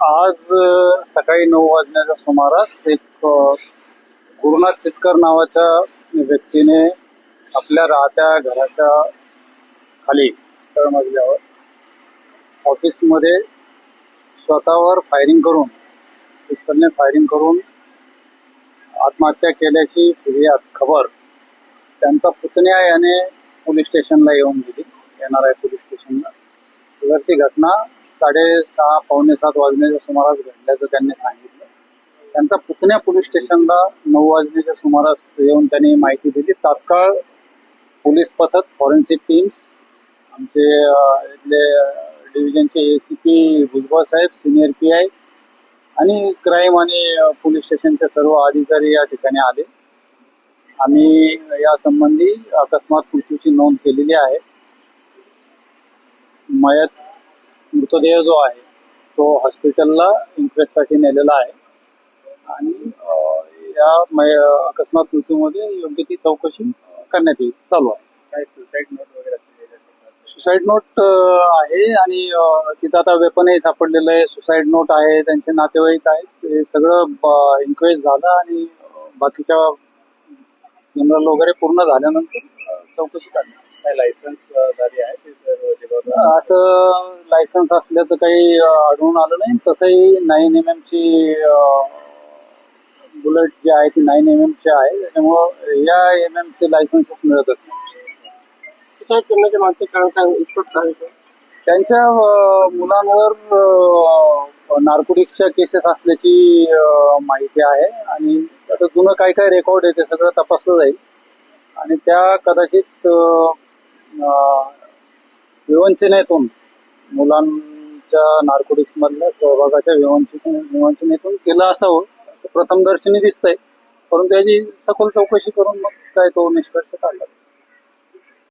आज सकाळी नऊ वाजण्याच्या सुमारास एक गुरुनाथ चिचकर नावाच्या व्यक्तीने आपल्या राहत्या घराच्या खाली तळमजल्यावर ऑफिसमध्ये स्वतःवर फायरिंग करून पिस्तलने फायरिंग करून आत्महत्या केल्याची फिर्याद खबर त्यांचा पुतण्या याने पोलीस स्टेशनला येऊन दिली. एन आर आय पोलीस स्टेशनला. तर ती घटना साडेसहा पावणे सात वाजण्याच्या सुमारास घडल्याचं त्यांनी सांगितलं. त्यांचा पुतण्या पोलीस स्टेशनला नऊ वाजण्याच्या सुमारास येऊन त्यांनी माहिती दिली. तात्काळ पोलीस पथक फॉरेन्सिक टीम्स आमचे इथले डिव्हिजनचे ए सी पी भुजबळ साहेब सिनियर पी आय आणि क्राईम आणि पोलीस स्टेशनचे सर्व अधिकारी या ठिकाणी आले. आम्ही या संबंधी अकस्मात मृत्यूची नोंद केलेली आहे. मयत मृतदेह जो आहे तो हॉस्पिटलला इन्क्वेस्टसाठी नेलेला आहे. आणि या अकस्मात मृत्यूमध्ये योग्य ती चौकशी करण्यात येईल. चालू आहे. काय सुसाईड नोट वगैरे सुसाईड नोट आहे आणि तिथं आता वेपनही सापडलेलं आहे. सुसाईड नोट आहे त्यांचे नातेवाईक आहेत. ते सगळं इन्क्वायरी झालं आणि बाकीच्या जनरल वगैरे पूर्ण झाल्यानंतर चौकशी करणार. काय लायसन्स झाली आहे असं लायसन्स असल्याचं काही आढळून आलं नाही. तसंही नाईन एम एमची बुलेट जी आहे ती नाईन एम एमची आहे. त्याच्यामुळं या एम एमचे लायसन्सेस मिळतच नाही? त्यांच्या मुलांवर नार्कोटिक्सच्या केसेस असल्याची माहिती आहे. आणि आता जुनं काय काय रेकॉर्ड आहे ते सगळं तपासलं जाईल. आणि त्या कदाचित विवंचनेतून मुलांच्या नार्कोटिक्स मधल्या सहभागाच्या विवंचने विवंचनेतून केलं असावं. असं प्रथमदर्शनी दिसतंय. परंतु याची सखोल चौकशी करून मग काय तो निष्कर्ष काढला.